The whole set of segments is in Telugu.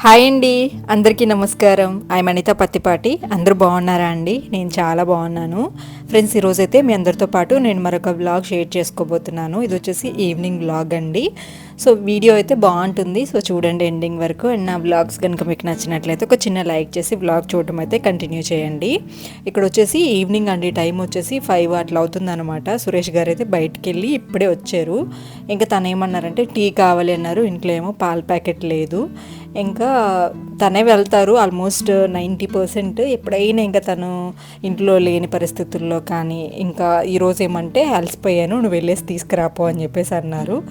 హాయ్ అండి అందరికీ నమస్కారం. ఐ అనిత పత్తిపాటి అందరూ బాగున్నారా అండి? నేను చాలా బాగున్నాను. ఫ్రెండ్స్ ఈరోజైతే మీ అందరితో పాటు నేను మరొక వ్లాగ్ షేర్ చేసుకోబోతున్నాను. ఇది వచ్చేసి ఈవినింగ్ బ్లాగ్ అండి. సో వీడియో అయితే బాగుంటుంది. సో చూడండి ఎండింగ్ వరకు. అండ్ నా వ్లాగ్స్ కనుక మీకు నచ్చినట్లయితే ఒక చిన్న లైక్ చేసి వ్లాగ్ చూడటం అయితే కంటిన్యూ చేయండి. ఇక్కడ వచ్చేసి ఈవినింగ్ అండి. టైం వచ్చేసి ఫైవ్ అట్లా అవుతుందన్నమాట. సురేష్ గారు అయితే బయటికి వెళ్ళి ఇప్పుడే వచ్చారు. ఇంకా తను ఏమన్నారంటే టీ కావాలి అన్నారు. ఇంట్లో ఏమో పాల ప్యాకెట్ లేదు. ఇంకా తనే వెళ్తారు ఆల్మోస్ట్ నైంటీ పర్సెంట్. ఎప్పుడైనా ఇంకా తను ఇంట్లో లేని పరిస్థితుల్లో కానీ ఇంకా ఈరోజు ఏమంటే అలసిపోయాను నువ్వు వెళ్ళేసి తీసుకురాపో అని చెప్పేసి అన్నారు.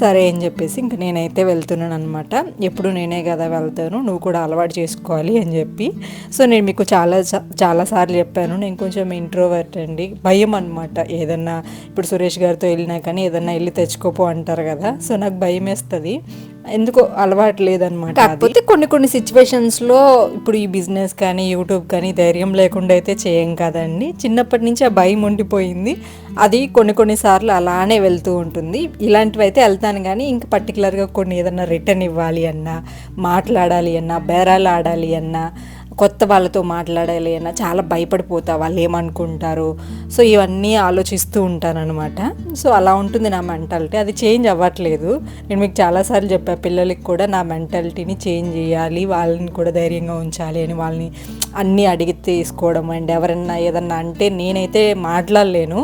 సరే అని చెప్పేసి ఇంక నేనైతే వెళ్తున్నాను అనమాట ఎప్పుడు నేనే కదా వెళ్తాను నువ్వు కూడా అలవాటు చేసుకోవాలి అని చెప్పి. సో నేను మీకు చాలా చాలాసార్లు చెప్పాను నేను కొంచెం ఇంట్రోవర్ట్ అండి. భయం అనమాట ఏదన్నా ఇప్పుడు సురేష్ గారితో వెళ్ళినా కానీ ఏదన్నా వెళ్ళి తెచ్చుకోపో అంటారు కదా. సో నాకు భయం వేస్తుంది. ఎందుకో అలవాటు లేదనమాట కాకపోతే కొన్ని కొన్ని సిచ్యువేషన్స్లో ఇప్పుడు ఈ బిజినెస్ కానీ యూట్యూబ్ కానీ ధైర్యం లేకుండా అయితే చేయం కదండి. చిన్నప్పటి నుంచి ఆ భయం ఉండిపోయింది. అది కొన్ని కొన్నిసార్లు అలానే వెళ్తూ ఉంటుంది. ఇలాంటివి అయితే వెళ్తాను కానీ ఇంకా పర్టికులర్గా కొన్ని ఏదన్నా రిటర్న్ ఇవ్వాలి అన్నా మాట్లాడాలి అన్నా బేరాలు ఆడాలి అన్నా కొత్త వాళ్ళతో మాట్లాడాలి అన్న చాలా భయపడిపోతా వాళ్ళు ఏమనుకుంటారు? సో ఇవన్నీ ఆలోచిస్తూ ఉంటానన్నమాట. సో అలా ఉంటుంది నా మెంటాలిటీ. అది చేంజ్ అవ్వట్లేదు. నేను మీకు చాలాసార్లు చెప్పా పిల్లలకి కూడా నా మెంటాలిటీని చేంజ్ చేయాలి వాళ్ళని కూడా ధైర్యంగా ఉంచాలి అని వాళ్ళని అన్నీ అడిగి తీసుకోవడం అండ్ ఎవరన్నా ఏదన్నా అంటే నేనైతే మాట్లాడలేను.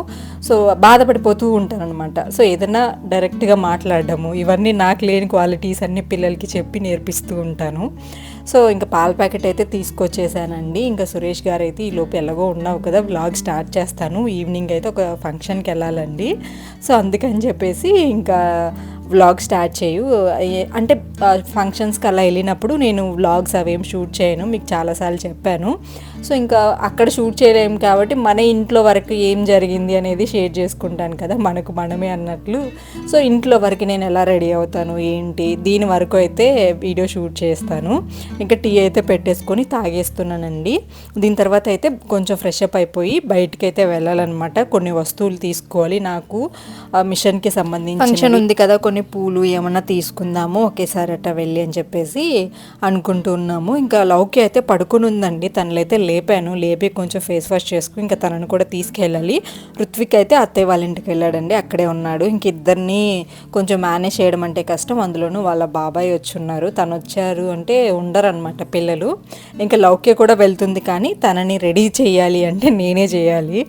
సో బాధపడిపోతూ ఉంటాను అనమాట సో ఏదైనా డైరెక్ట్గా మాట్లాడడము ఇవన్నీ నాకు లేని క్వాలిటీస్ అన్ని పిల్లలకి చెప్పి నేర్పిస్తూ ఉంటాను. సో ఇంకా పాల ప్యాకెట్ అయితే తీసుకొచ్చేసానండి. ఇంకా సురేష్ గారు అయితే ఈ లోపు ఎలాగో ఉన్నావు కదా బ్లాగ్ స్టార్ట్ చేస్తాను. ఈవినింగ్ అయితే ఒక ఫంక్షన్కి వెళ్ళాలండి. సో అందుకని చెప్పేసి ఇంకా వ్లాగ్ స్టార్ట్ చేయు. అంటే ఫంక్షన్స్కి అలా వెళ్ళినప్పుడు నేను వ్లాగ్స్ అవేం షూట్ చేయను. మీకు చాలాసార్లు చెప్పాను. సో ఇంకా అక్కడ షూట్ చేయలేము కాబట్టి మన ఇంట్లో వరకు ఏం జరిగింది అనేది షేర్ చేసుకుంటాను కదా మనకు మనమే అన్నట్లు. సో ఇంట్లో వరకు నేను ఎలా రెడీ అవుతాను ఏంటి? దీని వరకు అయితే వీడియో షూట్ చేస్తాను. ఇంకా టీ అయితే పెట్టేసుకొని తాగేస్తున్నానండి. దీని తర్వాత అయితే కొంచెం ఫ్రెష్ అప్ అయిపోయి బయటకైతే అయితే వెళ్ళాలన్నమాట. కొన్ని వస్తువులు తీసుకోవాలి నాకు. ఆ మిషన్కి సంబంధించి ఫంక్షన్ ఉంది కదా కొన్ని పూలు ఏమన్నా తీసుకుందాము ఒకేసారి అట్ట వెళ్ళి అని చెప్పేసి అనుకుంటున్నాము. ఇంకా లౌకి అయితే పడుకుని ఉందండి తనలైతే లేపాను. లేపి కొంచెం ఫేస్ వాష్ చేసుకుని ఇంకా తనను కూడా తీసుకెళ్ళాలి. ఋత్విక్ అయితే అత్తయ్య వాళ్ళ ఇంటికి వెళ్ళాడండి. అక్కడే ఉన్నాడు. ఇంక ఇద్దరిని కొంచెం మేనేజ్ చేయడం అంటే కష్టం. అందులోనూ వాళ్ళ బాబాయ్ వచ్చి ఉన్నారు. తను వచ్చారు అంటే ఉండరు అనమాట పిల్లలు. ఇంకా లౌక్య కూడా వెళ్తుంది. కానీ తనని రెడీ చేయాలి అంటే నేనే చేయాలి.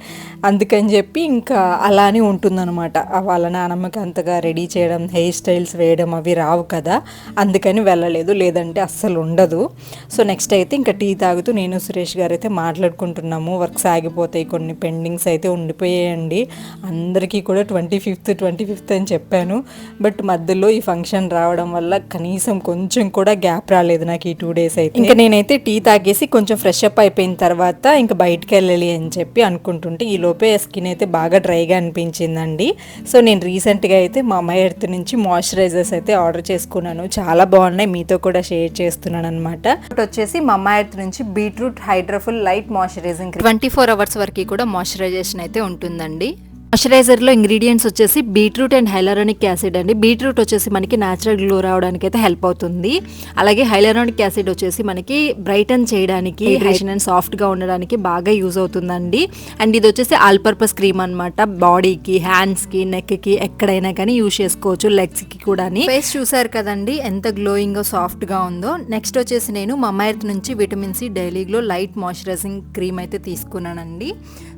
అందుకని చెప్పి ఇంకా అలానే ఉంటుందన్నమాట. వాళ్ళ నానమ్మకి అంతగా రెడీ చేయడం హెయిర్ స్టైల్స్ వేయడం అవి రావు కదా. అందుకని వెళ్ళలేదు. లేదంటే అస్సలు ఉండదు. సో నెక్స్ట్ అయితే ఇంకా టీ తాగుతూ నేను సురేష్ గారు అయితే మాట్లాడుకుంటున్నాము. వర్క్స్ ఆగిపోతాయి కొన్ని పెండింగ్స్ అయితే ఉండిపోయాయండి. అందరికీ కూడా ట్వంటీ ఫిఫ్త్ ట్వంటీ ఫిఫ్త్ అని చెప్పాను. బట్ మధ్యలో ఈ ఫంక్షన్ రావడం వల్ల కనీసం కొంచెం కూడా గ్యాప్ రాలేదు నాకు ఈ టూ డేస్ అయితే. ఇంకా నేనైతే టీ తాగేసి కొంచెం ఫ్రెష్ అప్ అయిపోయిన తర్వాత ఇంకా బయటికి వెళ్ళాలి అని చెప్పి అనుకుంటుంటే ఈ లోపే స్కిన్ అయితే బాగా డ్రైగా అనిపించిందండి. సో నేను రీసెంట్గా అయితే మా అమ్మాయి ఎర్త్ నుంచి మాయిశ్చరైజర్స్ అయితే ఆర్డర్ చేసుకున్నాను. చాలా బాగున్నాయి. మీతో కూడా షేర్ చేస్తున్నాను అనమాట వచ్చేసి మా అమ్మాయి ఎర్త్ నుంచి beetroot hydrofull light moisturizing twenty four hours వరకు కూడా మాయిశ్చరైజేషన్ అయితే ఉంటుందండి. మాయిశ్చరైజర్లో ఇంగ్రీడియంట్స్ వచ్చేసి బీట్రూట్ అండ్ హైలరానిక్ యాసిడ్ అండి. బీట్రూట్ వచ్చేసి మనకి న్యాచురల్ గ్లో రావడానికి అయితే హెల్ప్ అవుతుంది. అలాగే హైలరానిక్ యాసిడ్ వచ్చేసి మనకి బ్రైటన్ చేయడానికి హైడ్రేషన్ అండ్ సాఫ్ట్గా ఉండడానికి బాగా యూజ్ అవుతుందండి. అండ్ ఇది వచ్చేసి ఆల్ పర్పస్ క్రీమ్ అనమాట బాడీకి హ్యాండ్స్కి నెక్కి ఎక్కడైనా కానీ యూజ్ చేసుకోవచ్చు లెగ్స్కి కూడా ఫేస్ చూసారు కదండి ఎంత గ్లోయింగ్ సాఫ్ట్గా ఉందో. నెక్స్ట్ వచ్చేసి నేను మమ్మాయిర్త్ నుంచి vitamin C daily glow light moisturizing cream అయితే తీసుకున్నానండి.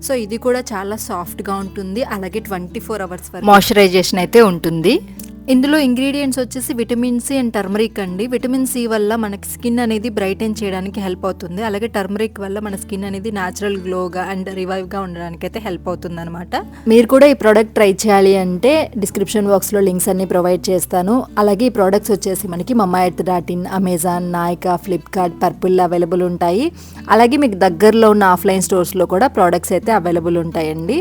సో ఇది కూడా చాలా సాఫ్ట్గా ఉంటుంది. అలాగే ట్వంటీ ఫోర్ అవర్స్ వరకు. మాయిశ్చరైజేషన్ అయితే ఉంటుంది. ఇందులో ఇంగ్రీడియంట్స్ వచ్చేసి విటమిన్ సి అండ్ టర్మరిక్ అండి. విటమిన్ సి వల్ల మనకి స్కిన్ అనేది బ్రైటన్ చేయడానికి హెల్ప్ అవుతుంది. అలాగే టర్మరిక్ వల్ల మన స్కిన్ అనేది న్యాచురల్ గ్లోగా అండ్ రివైవ్గా ఉండడానికి అయితే హెల్ప్ అవుతుంది అనమాట మీరు కూడా ఈ ప్రోడక్ట్ ట్రై చేయాలి అంటే డిస్క్రిప్షన్ బాక్స్లో లింక్స్ అన్ని ప్రొవైడ్ చేస్తాను. అలాగే ఈ ప్రోడక్ట్స్ వచ్చేసి మనకి Mamaearth dot in Amazon Nykaa Flipkart Purplle available ఉంటాయి. అలాగే మీకు దగ్గరలో ఉన్న ఆఫ్లైన్ స్టోర్స్లో కూడా ప్రోడక్ట్స్ అయితే అవైలబుల్ ఉంటాయండి.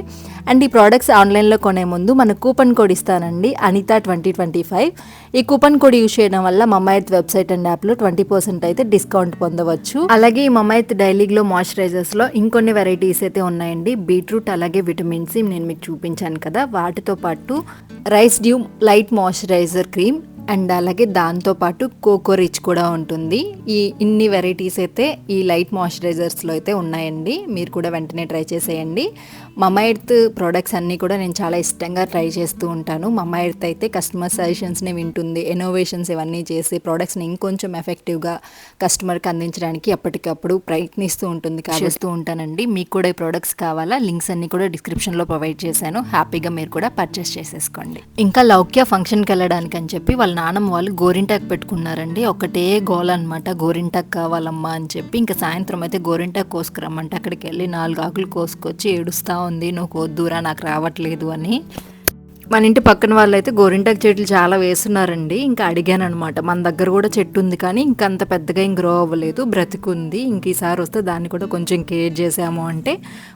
అండ్ ఈ ప్రోడక్ట్స్ ఆన్లైన్లో కొనే ముందు మన కూపన్ కోడ్ ఇస్తానండి అనిత ట్వంటీ ట్వంటీ ఫైవ్. ఈ కూపన్ కోడ్ యూస్ చేయడం వల్ల మమ్మాయిత్ వెబ్సైట్ అండ్ యాప్లో ట్వంటీ పర్సెంట్ అయితే డిస్కౌంట్ పొందవచ్చు. అలాగే ఈ మమ్మాయిత్ డైలీ గ్లో మాయిశ్చరైజర్స్లో ఇంకొన్ని వెరైటీస్ అయితే ఉన్నాయండి. బీట్రూట్ అలాగే విటమిన్ సి నేను మీకు చూపించాను కదా వాటితో పాటు rice dew light moisturizer cream and అలాగే దాంతోపాటు కోకో రిచ్ కూడా ఉంటుంది. ఈ ఇన్ని వెరైటీస్ అయితే ఈ లైట్ మాయిశ్చరైజర్స్లో అయితే ఉన్నాయండి. మీరు కూడా వెంటనే ట్రై చేసేయండి. మమా ఎర్త్ ప్రోడక్ట్స్ అన్నీ కూడా నేను చాలా ఇష్టంగా ట్రై చేస్తూ ఉంటాను. మమా ఎర్త్ అయితే కస్టమర్ సజెషన్స్ని వింటుంది. ఇన్నోవేషన్స్ ఇవన్నీ చేసి ప్రోడక్ట్స్ని ఇంకొంచెం ఎఫెక్టివ్గా కస్టమర్కి అందించడానికి ఎప్పటికప్పుడు ప్రయత్నిస్తూ ఉంటుంది చేస్తూ ఉంటానండి. మీకు కూడా ఈ ప్రోడక్ట్స్ కావాలా? లింక్స్ అన్ని కూడా డిస్క్రిప్షన్లో ప్రొవైడ్ చేశాను. హ్యాపీగా మీరు కూడా పర్చేస్ చేసేసుకోండి. ఇంకా లౌక్య ఫంక్షన్కి వెళ్ళడానికి అని చెప్పి వాళ్ళ నాన్నమ్మ వాళ్ళు గోరింటాకు పెట్టుకున్నారండి. ఒకటే గోల అనమాట గోరింటాకు కావాలమ్మా అని చెప్పి ఇంకా సాయంత్రం అయితే గోరింటాకు కోసుకురమ్మంటే అక్కడికి వెళ్ళి నాలుగు ఆకులు కోసుకొచ్చి ఏడుస్తూ ఉంది. నువ్వు వద్దురా నాకు రావట్లేదు అని. మన ఇంటి పక్కన వాళ్ళు అయితే గోరింటాకు చెట్లు చాలా వేస్తున్నారండి. ఇంకా అడిగాను అనమాట మన దగ్గర కూడా చెట్టు ఉంది కానీ ఇంకంత అంత పెద్దగా ఏం గ్రో అవ్వలేదు. బ్రతికుంది. ఇంక ఈసారి వస్తే దాన్ని కూడా కొంచెం కేర్ చేసాము అంటే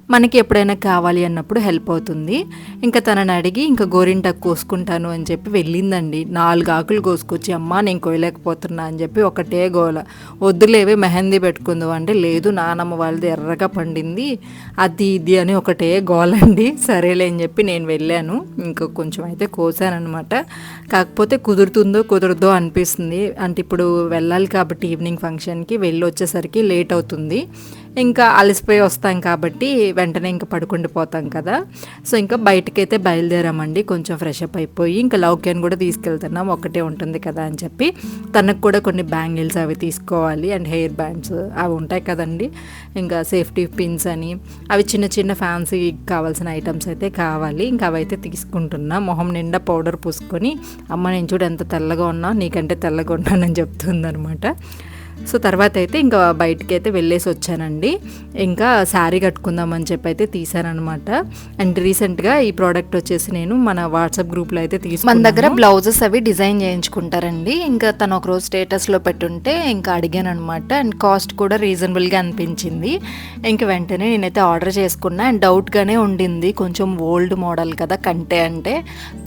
మనకి ఎప్పుడైనా కావాలి అన్నప్పుడు హెల్ప్ అవుతుంది. ఇంకా తనని అడిగి ఇంకా గోరింటాకు కోసుకుంటాను అని చెప్పి వెళ్ళిందండి. నాలుగు ఆకులు కోసుకొచ్చి అమ్మ నేను కోయలేకపోతున్నా అని చెప్పి ఒకటే గోల. వద్దులేవే మెహందీ పెట్టుకుందాం అంటే లేదు నానమ్మ వాళ్ళది ఎర్రగా పండింది. అది ఇది అని ఒకటే గోలండి. సరేలే అని చెప్పి నేను వెళ్ళాను. ఇంకా కొంచెం అయితే కోసానమాట కాకపోతే కుదురుతుందో కుదరదో అనిపిస్తుంది. అంటే ఇప్పుడు వెళ్ళాలి కాబట్టి ఈవినింగ్ ఫంక్షన్కి వెళ్ళి వచ్చేసరికి లేట్ అవుతుంది. ఇంకా అలసిపోయి వస్తాం కాబట్టి వెంటనే ఇంకా పడుకుండిపోతాం కదా. సో ఇంకా బయటకైతే బయలుదేరామండి. కొంచెం ఫ్రెష్ అప్ అయిపోయి ఇంకా లౌక్యాన్ని కూడా తీసుకెళ్తున్నాం. ఒకటే ఉంటుంది కదా అని చెప్పి. తనకు కూడా కొన్ని బ్యాంగిల్స్ అవి తీసుకోవాలి. అండ్ హెయిర్ బ్యాండ్స్ అవి ఉంటాయి కదండి. ఇంకా సేఫ్టీ పిన్స్ అని. అవి చిన్న చిన్న ఫ్యాన్సీ కావాల్సిన ఐటమ్స్ అయితే కావాలి. ఇంకా అవి అయితే తీసుకుంటున్నా. మొహం నిండా పౌడర్ పూసుకొని అమ్మ నేను చూడు ఎంత తెల్లగా ఉన్నా నీకంటే తెల్లగా ఉన్నానని చెప్తుందనమాట సో తర్వాత అయితే ఇంకా బయటికి అయితే వెళ్ళేసి వచ్చానండి. ఇంకా శారీ కట్టుకుందామని చెప్పి అయితే తీసానమాట అండ్ రీసెంట్గా ఈ ప్రోడక్ట్ వచ్చేసి నేను మన వాట్సాప్ గ్రూప్లో అయితే తీసుకు మన దగ్గర బ్లౌజెస్ అవి డిజైన్ చేయించుకుంటారండి. ఇంకా తను ఒక రోజు స్టేటస్లో పెట్టుంటే ఇంకా అడిగాను అనమాట అండ్ కాస్ట్ కూడా రీజనబుల్గా అనిపించింది. ఇంక వెంటనే నేనైతే ఆర్డర్ చేసుకున్నా. అండ్ డౌట్గానే ఉండింది. కొంచెం ఓల్డ్ మోడల్ కదా కంటే అంటే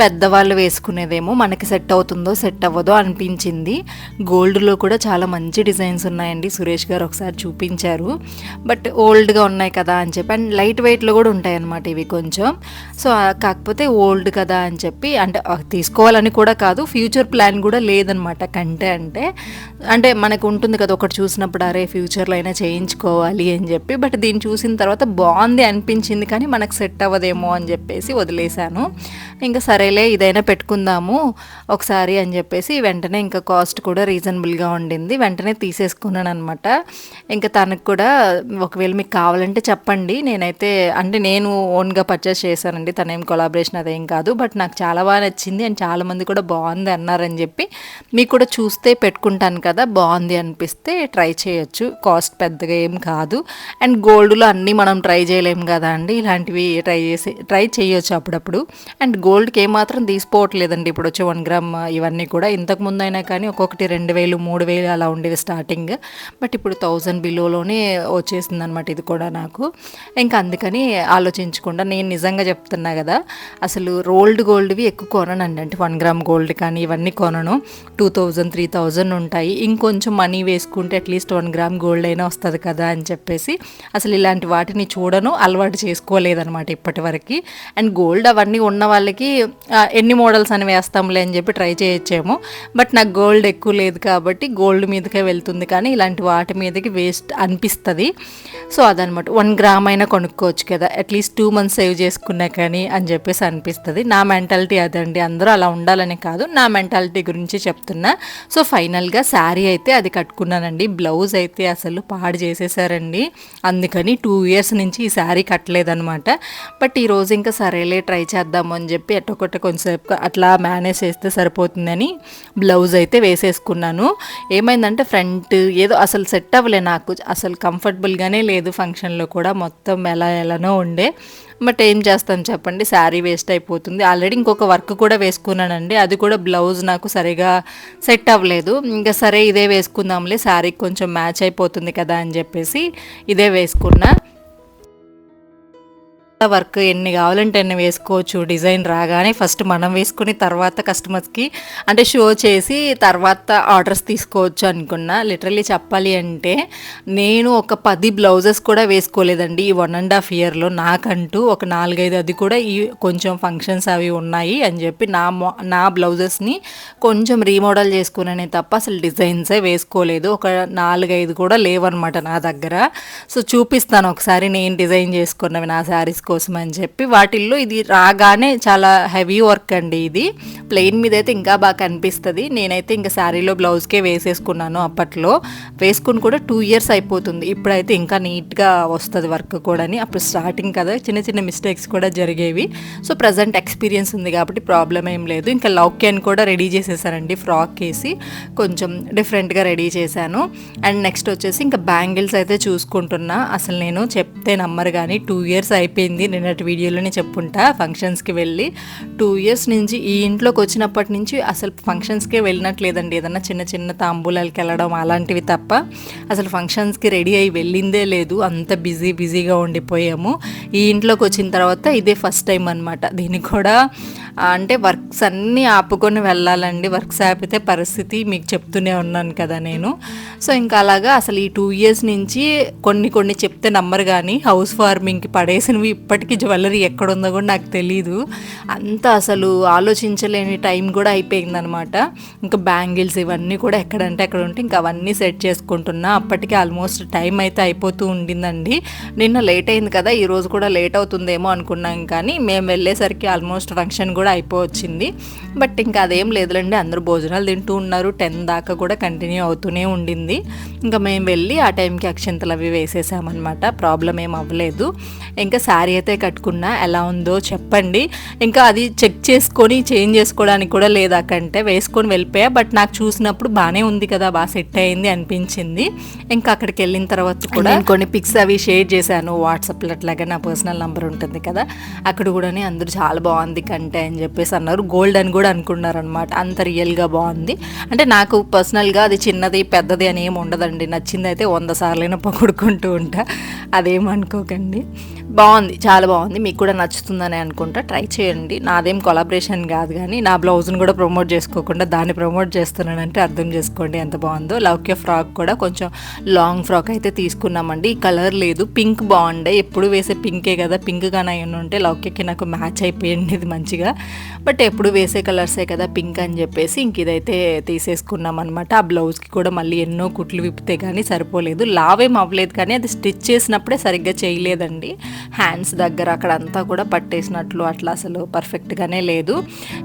పెద్దవాళ్ళు వేసుకునేదేమో మనకి సెట్ అవుతుందో సెట్ అవ్వదో అనిపించింది. గోల్డ్లో కూడా చాలా మంచి డిజైన్ డిజైన్స్ ఉన్నాయండి. సురేష్ గారు ఒకసారి చూపించారు. బట్ ఓల్డ్గా ఉన్నాయి కదా అని చెప్పి అండ్ లైట్ వెయిట్లో కూడా ఉంటాయి అన్నమాట ఇవి కొంచెం. సో కాకపోతే ఓల్డ్ కదా అని చెప్పి అంటే తీసుకోవాలని కూడా కాదు ఫ్యూచర్ ప్లాన్ కూడా లేదనమాట కంటే అంటే. అంటే మనకు ఉంటుంది కదా ఒకటి చూసినప్పుడు అరే ఫ్యూచర్లో అయినా చేయించుకోవాలి అని చెప్పి బట్ దీన్ని చూసిన తర్వాత బాగుంది అనిపించింది కానీ మనకు సెట్ అవ్వదేమో అని చెప్పేసి వదిలేశాను. ఇంకా సరేలే ఇదైనా పెట్టుకుందాము ఒకసారి అని చెప్పేసి వెంటనే ఇంకా కాస్ట్ కూడా రీజనబుల్గా ఉండింది. వెంటనే తీసేసుకున్నాను అనమాట ఇంకా తనకు కూడా ఒకవేళ మీకు కావాలంటే చెప్పండి. నేనైతే అంటే నేను ఓన్గా పర్చేస్ చేశానండి. తనేం కొలాబరేషన్ అదేం కాదు. బట్ నాకు చాలా బాగా నచ్చింది అండ్ చాలామంది కూడా బాగుంది అన్నారని చెప్పి మీకు కూడా చూస్తే పెట్టుకుంటాను కదా బాగుంది అనిపిస్తే ట్రై చేయొచ్చు. కాస్ట్ పెద్దగా ఏం కాదు. అండ్ గోల్డ్లో అన్నీ మనం ట్రై చేయలేము కదా అండి. ఇలాంటివి ట్రై చేసి ట్రై చేయొచ్చు అప్పుడప్పుడు. అండ్ గోల్డ్కి ఏమాత్రం తీసుకోవట్లేదండి. ఇప్పుడు వచ్చే వన్ గ్రామ్ ఇవన్నీ కూడా. ఇంతకు ముందు అయినా కానీ ఒక్కొక్కటి రెండు వేలు మూడు వేలు అలా ఉండేది స్టార్టింగ్ బట్ ఇప్పుడు థౌజండ్ బిలోలోనే వచ్చేసింది అనమాట ఇది కూడా నాకు. ఇంకా అందుకని ఆలోచించకుండా నేను నిజంగా చెప్తున్నా కదా అసలు రోల్డ్ గోల్డ్వి ఎక్కువ కొననండి. అంటే వన్ గ్రామ్ గోల్డ్ కానీ ఇవన్నీ కొనను. టూ థౌజండ్ త్రీ థౌజండ్ ఉంటాయి. ఇంకొంచెం మనీ వేసుకుంటే అట్లీస్ట్ వన్ గ్రామ్ గోల్డ్ అయినా వస్తుంది కదా అని చెప్పేసి అసలు ఇలాంటి వాటిని చూడను అలవాటు చేసుకోలేదన్నమాట ఇప్పటి వరకు అండ్ గోల్డ్ అవన్నీ ఉన్న వాళ్ళకి ఎన్ని మోడల్స్ అని వేస్తాంలే అని చెప్పి ట్రై చేయొచ్చేమో. బట్ నాకు గోల్డ్ ఎక్కువ లేదు కాబట్టి గోల్డ్ మీదకే వెళ్తుంది కానీ ఇలాంటి వాటి మీదకి వేస్ట్ అనిపిస్తుంది. సో అదనమాట. వన్ గ్రామ్ అయినా కొనుక్కోవచ్చు కదా. అట్లీస్ట్ టూ మంత్స్ సేవ్ చేసుకున్నా కానీ అని చెప్పేసి అనిపిస్తుంది. నా మెంటాలిటీ అదండి. అందరూ అలా ఉండాలని కాదు. నా మెంటాలిటీ గురించి చెప్తున్నా. సో ఫైనల్గా శారీ అయితే అది కట్టుకున్నానండి. బ్లౌజ్ అయితే అసలు పాడు చేసేసారండి. అందుకని టూ ఇయర్స్ నుంచి ఈ శారీ కట్టలేదనమాట. బట్ ఈరోజు ఇంకా సరేలే ట్రై చేద్దాము అని చెప్పి ఎట్టొకటి కొంచెంసేపు అట్లా మేనేజ్ చేస్తే సరిపోతుందని బ్లౌజ్ అయితే వేసేసుకున్నాను. ఏమైందంటే ఫ్రెండ్ ఫ్రంట్ ఏదో అసలు సెట్ అవ్వలే నాకు. అసలు కంఫర్టబుల్గానే లేదు ఫంక్షన్లో కూడా మొత్తం ఎలా ఎలానో ఉండే. బట్ ఏం చేస్తాం చెప్పండి శారీ వేస్ట్ అయిపోతుంది. ఆల్రెడీ ఇంకొక వర్క్ కూడా వేసుకున్నానండి. అది కూడా బ్లౌజ్ నాకు సరిగా సెట్ అవ్వలేదు. ఇంకా సరే ఇదే వేసుకుందాంలే శారీకి కొంచెం మ్యాచ్ అయిపోతుంది కదా అని చెప్పేసి ఇదే వేసుకున్నా. వర్క్ ఎన్ని కావాలంటే ఎన్ని వేసుకోవచ్చు. డిజైన్ రాగానే ఫస్ట్ మనం వేసుకుని తర్వాత కస్టమర్స్కి అంటే షో చేసి తర్వాత ఆర్డర్స్ తీసుకోవచ్చు అనుకున్నా. లిటరలీ చెప్పాలి అంటే నేను ఒక పది బ్లౌజెస్ కూడా వేసుకోలేదండి ఈ వన్ అండ్ హాఫ్ ఇయర్లో నాకంటూ ఒక నాలుగైదు అది కూడా ఈ కొంచెం ఫంక్షన్స్ అవి ఉన్నాయి అని చెప్పి నా మో నా బ్లౌజెస్ని కొంచెం రీమోడల్ చేసుకునే తప్ప అసలు డిజైన్సే వేసుకోలేదు. ఒక నాలుగైదు కూడా లేవన్నమాట నా దగ్గర. సో చూపిస్తాను ఒకసారి నేను డిజైన్ చేసుకున్నవి నా శారీస్ కోసం అని చెప్పి వాటిల్లో ఇది రాగానే చాలా హెవీ వర్క్ అండి ఇది. ప్లెయిన్ మీద అయితే ఇంకా బాగా కనిపిస్తుంది. నేనైతే ఇంకా శారీలో బ్లౌజ్కే వేసేసుకున్నాను అప్పట్లో. వేసుకుని కూడా టూ ఇయర్స్ అయిపోతుంది. ఇప్పుడైతే ఇంకా నీట్గా వస్తుంది వర్క్ కూడా అప్పుడు స్టార్టింగ్ కదా చిన్న చిన్న మిస్టేక్స్ కూడా జరిగేవి. సో ప్రజెంట్ ఎక్స్పీరియన్స్ ఉంది కాబట్టి ప్రాబ్లం ఏం లేదు. ఇంకా లౌక్యాన్ కూడా రెడీ చేసేసానండి. ఫ్రాక్ వేసి కొంచెం డిఫరెంట్గా రెడీ చేశాను. అండ్ నెక్స్ట్ వచ్చేసి ఇంకా బ్యాంగిల్స్ అయితే చూసుకుంటున్నా. అసలు నేను చెప్తే నమ్మరు కానీ టూ ఇయర్స్ అయిపోయింది. నిన్నటి వీడియోలోనే చెప్పుంటా. ఫంక్షన్స్కి వెళ్ళి టూ ఇయర్స్ నుంచి ఈ ఇంట్లోకి వచ్చినప్పటి నుంచి అసలు ఫంక్షన్స్కే వెళ్ళినట్లేదండి. ఏదన్నా చిన్న చిన్న తాంబూలాలకి వెళ్ళడం అలాంటివి తప్ప అసలు ఫంక్షన్స్కి రెడీ అయ్యి వెళ్ళిందే లేదు. అంత బిజీ బిజీగా ఉండిపోయాము. ఈ ఇంట్లోకి వచ్చిన తర్వాత ఇదే ఫస్ట్ టైం అనమాట దీనికి కూడా అంటే వర్క్స్ అన్నీ ఆపుకొని వెళ్ళాలండి. వర్క్స్ ఆపితే పరిస్థితి మీకు చెప్తూనే ఉన్నాను కదా నేను. సో ఇంకా అలాగా అసలు ఈ టూ ఇయర్స్ నుంచి కొన్ని కొన్ని చెప్తే నమ్మరు కానీ హౌస్ ఫార్మింగ్కి పడేసినవి ఇప్పటికీ జ్యువెలరీ ఎక్కడుందో కూడా నాకు తెలీదు. అంత అసలు ఆలోచించలేని టైం కూడా అయిపోయిందనమాట. ఇంకా బ్యాంగిల్స్ ఇవన్నీ కూడా ఎక్కడంటే అక్కడ ఉంటే ఇంకా అవన్నీ సెట్ చేసుకుంటున్నా. అప్పటికి ఆల్మోస్ట్ టైం అయితే అయిపోతూ ఉండిందండి. నిన్న లేట్ అయింది కదా ఈరోజు కూడా లేట్ అవుతుందేమో అనుకున్నాం కానీ మేము వెళ్ళేసరికి ఆల్మోస్ట్ ఫంక్షన్ కూడా అయిపోవచ్చింది. బట్ ఇంకా అదేం లేదులేండి. అందరూ భోజనాలు తింటూ ఉన్నారు. టెన్ దాకా కూడా కంటిన్యూ అవుతూనే ఉండింది. ఇంకా మేము వెళ్ళి ఆ టైంకి అక్షంతలు అవి వేసేసామన్నమాట. ప్రాబ్లం ఏం అవ్వలేదు. ఇంకా శారీ అయితే కట్టుకున్నా. ఎలా ఉందో చెప్పండి. ఇంకా అది చెక్ చేసుకొని చేంజ్ చేసుకోవడానికి కూడా లేదా కంటే. వేసుకొని వెళ్ళిపోయా. బట్ నాకు చూసినప్పుడు బాగానే ఉంది కదా. బాగా సెట్ అయింది అనిపించింది. ఇంకా అక్కడికి వెళ్ళిన తర్వాత కూడా నేను కొన్ని పిక్స్ అవి షేర్ చేశాను. వాట్సాప్లో అట్లాగా నా పర్సనల్ నెంబర్ ఉంటుంది కదా. అక్కడ కూడానే అందరూ చాలా బాగుంది. కంటే అని అని చెప్పేసి అన్నారు. గోల్డ్ అని కూడా అనుకున్నారు అనమాట అంత రియల్గా బాగుంది. అంటే నాకు పర్సనల్గా అది చిన్నది పెద్దది అని ఏమి ఉండదండి. నచ్చింది అయితే వంద సార్లైనా పొగుడుకుంటూ ఉంటా. అదేమనుకోకండి బాగుంది చాలా బాగుంది. మీకు కూడా నచ్చుతుందని అనుకుంటా. ట్రై చేయండి. నాదేం కొలాబరేషన్ కాదు కానీ నా బ్లౌజ్ని కూడా ప్రమోట్ చేసుకోకుండా దాన్ని ప్రమోట్ చేస్తున్నానంటే అర్థం చేసుకోండి ఎంత బాగుందో. లౌక్య ఫ్రాక్ కూడా కొంచెం లాంగ్ ఫ్రాక్ అయితే తీసుకున్నామండి. ఈ కలర్ లేదు. పింక్ బాగుండే. ఎప్పుడు వేసే పింకే కదా. పింక్ కానీ ఉంటే లౌక్యకి నాకు మ్యాచ్ అయిపోయింది ఇది మంచిగా. బట్ ఎప్పుడు వేసే కలర్సే కదా పింక్ అని చెప్పేసి ఇంక ఇదైతే తీసేసుకున్నాం అనమాట ఆ బ్లౌజ్కి కూడా మళ్ళీ ఎన్నో కుట్లు విప్పితే కానీ సరిపోలేదు. లావేం అవ్వలేదు కానీ అది స్టిచ్ చేసినప్పుడే సరిగ్గా చేయలేదండి. హ్యాండ్స్ దగ్గర అక్కడ అంతా కూడా పట్టేసినట్లు అట్లా అసలు పర్ఫెక్ట్గానే లేదు.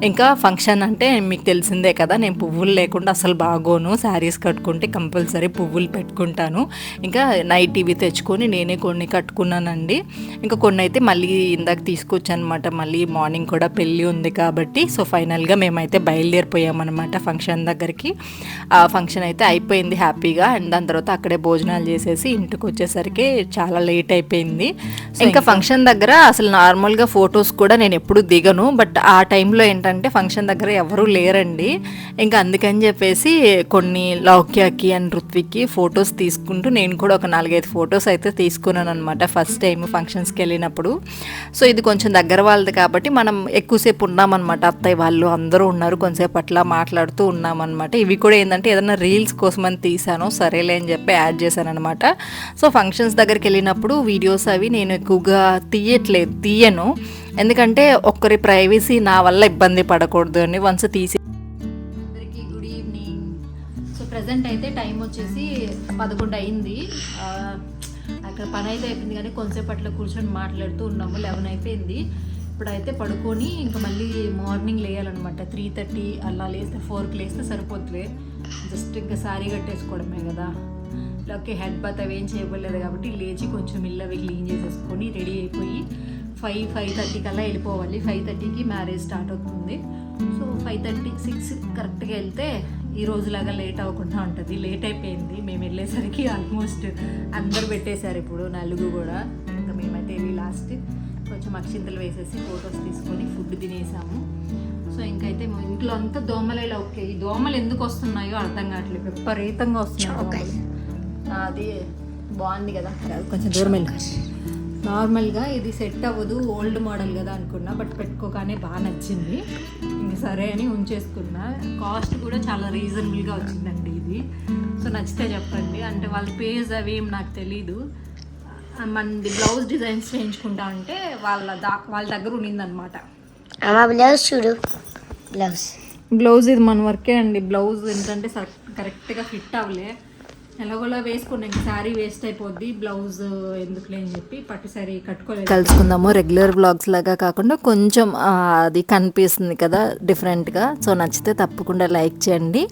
ఇంకా ఫంక్షన్ అంటే మీకు తెలిసిందే కదా నేను పువ్వులు లేకుండా అసలు బాగోను. శారీస్ కట్టుకుంటే కంపల్సరీ పువ్వులు పెట్టుకుంటాను. ఇంకా నైట్ ఇవి తెచ్చుకొని నేనే కొన్ని కట్టుకున్నానండి. ఇంకా కొన్ని అయితే మళ్ళీ ఇందాక తీసుకొచ్చాను అనమాట మళ్ళీ మార్నింగ్ కూడా పెళ్ళి ఉంది కాబట్టి సో ఫైనల్గా మేమైతే బయలుదేరిపోయామన్నమాట ఫంక్షన్ దగ్గరికి. ఆ ఫంక్షన్ అయితే అయిపోయింది హ్యాపీగా. అండ్ దాని తర్వాత అక్కడే భోజనాలు చేసేసి ఇంటికి వచ్చేసరికి చాలా లేట్ అయిపోయింది. ఇంకా ఫంక్షన్ దగ్గర అసలు నార్మల్గా ఫొటోస్ కూడా నేను ఎప్పుడు దిగను బట్ ఆ టైంలో ఏంటంటే ఫంక్షన్ దగ్గర ఎవరూ లేరండి. ఇంకా అందుకని చెప్పేసి కొన్ని లౌక్యాకి అండ్ ఋత్విక్కి ఫొటోస్ తీసుకుంటూ నేను కూడా ఒక నాలుగైదు ఫొటోస్ అయితే తీసుకున్నాను అనమాట ఫస్ట్ టైం ఫంక్షన్స్కి వెళ్ళినప్పుడు. సో ఇది కొంచెం దగ్గర వాళ్ళది కాబట్టి మనం ఎక్కువసేపు ఉన్నామన్నమాట. అత్తయ్య వాళ్ళు అందరూ ఉన్నారు కొంతసేపు అట్లా మాట్లాడుతూ ఉన్నామన్నమాట. ఇవి కూడా ఏంటంటే ఏదైనా రీల్స్ కోసం అని తీసాను సరేలే అని చెప్పి యాడ్ చేశాను అనమాట సో ఫంక్షన్స్ దగ్గరికి వెళ్ళినప్పుడు వీడియోస్ అవి నేను ఎక్కువగా తీయట్లేదు తీయను. ఎందుకంటే ఒక్కరి ప్రైవసీ నా వల్ల ఇబ్బంది పడకూడదు అని వన్స్ తీసి అందరికీ గుడ్ ఈవినింగ్. సో ప్రజెంట్ అయితే టైం వచ్చేసి పదకొండు అయింది. అక్కడ పని అయితే అయిపోయింది కానీ కొంతసేపట్లో కూర్చొని మాట్లాడుతూ ఉన్నాము. లెవెన్ అయిపోయింది. ఇప్పుడైతే పడుకొని ఇంకా మళ్ళీ మార్నింగ్ లేయాలన్నమాట. త్రీ థర్టీ అలా లేస్తే ఫోర్కి లేస్తే సరిపోతుంది జస్ట్ ఇంకా శారీ కట్టేసుకోవడమే కదా. ఓకే హెడ్ బాత్ అవి ఏం చేయబడలేదు కాబట్టి లేచి కొంచెం ఇల్లు అవి క్లీన్ చేసేసుకొని రెడీ అయిపోయి ఫైవ్ ఫైవ్ థర్టీ కల్లా వెళ్ళిపోవాలి. ఫైవ్ థర్టీకి మ్యారేజ్ స్టార్ట్ అవుతుంది. సో ఫైవ్ థర్టీ సిక్స్ కరెక్ట్గా వెళ్తే ఈ రోజులాగా లేట్ అవ్వకుండా ఉంటుంది. లేట్ అయిపోయింది. మేము వెళ్ళేసరికి ఆల్మోస్ట్ అందరు పెట్టేశారు ఇప్పుడు నలుగు కూడా. ఇంకా మేమైతే వెళ్ళి లాస్ట్ కొంచెం అక్షింతలు వేసేసి ఫొటోస్ తీసుకొని ఫుడ్ తినేసాము. సో ఇంకైతే మా ఇంట్లో అంతా దోమలే ఓకే ఈ దోమలు ఎందుకు వస్తున్నాయో అర్థం కావట్లేదు. విపరీతంగా వస్తున్నాయి అది బాగుంది కదా. కొంచెం దూరం నార్మల్గా ఇది సెట్ అవ్వదు ఓల్డ్ మోడల్ కదా అనుకున్నా బట్ పెట్టుకోగానే బాగా నచ్చింది. ఇంక సరే అని ఉంచేసుకున్నా. కాస్ట్ కూడా చాలా రీజనబుల్గా వచ్చిందండి ఇది. సో నచ్చితే చెప్పండి. అంటే వాళ్ళ పేజ్ అవి ఏం నాకు తెలీదు. మనది బ్లౌజ్ డిజైన్స్ చేయించుకుంటా అంటే వాళ్ళ దా వాళ్ళ దగ్గర ఉన్నిందనమాట బ్లౌజ్ చూడు. బ్లౌజ్. బ్లౌజ్ ఇది మన వర్కే అండి. బ్లౌజ్ ఏంటంటే కరెక్ట్గా ఫిట్ అవ్వలే. ఎలాగోలా వేసుకున్నా ఇంక శారీ వేస్ట్ అయిపోద్ది బ్లౌజ్ ఎందుకులే అని చెప్పి పట్టు శారీ కట్టుకోలేదు. కలుసుకుందాము. రెగ్యులర్ వ్లాగ్స్ లాగా కాకుండా కొంచెం అది కనిపిస్తుంది కదా డిఫరెంట్గా సో నచ్చితే తప్పకుండా లైక్ చేయండి.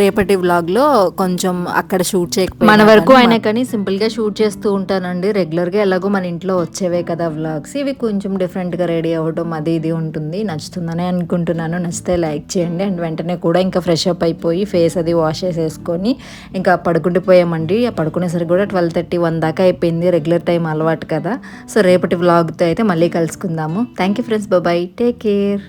రేపటి వ్లాగ్లో కొంచెం అక్కడ షూట్ చేయకపోయి మన వరకు అయినా కానీ సింపుల్గా షూట్ చేస్తూ ఉంటానండి. రెగ్యులర్గా ఎలాగో మన ఇంట్లో వచ్చేవే కదా వ్లాగ్స్ ఇవి కొంచెం డిఫరెంట్గా రెడీ అవ్వడం అది ఇది ఉంటుంది. నచ్చుతుందని అనుకుంటున్నాను. నచ్చితే లైక్ చేయండి. అండ్ వెంటనే కూడా ఇంకా ఫ్రెష్ అప్ అయిపోయి ఫేస్ అది వాష్ చేసేసుకొని ఇంకా పడుకుండిపోయామండి నిద్రపోయామండి పడుకునేసరికి కూడా ట్వెల్వ్ థర్టీ వన్ దాకా అయిపోయింది. రెగ్యులర్ టైం అలవాటు కదా. సో రేపటి వ్లాగ్తో అయితే మళ్ళీ కలుసుకుందాము. Thank you friends bye bye take care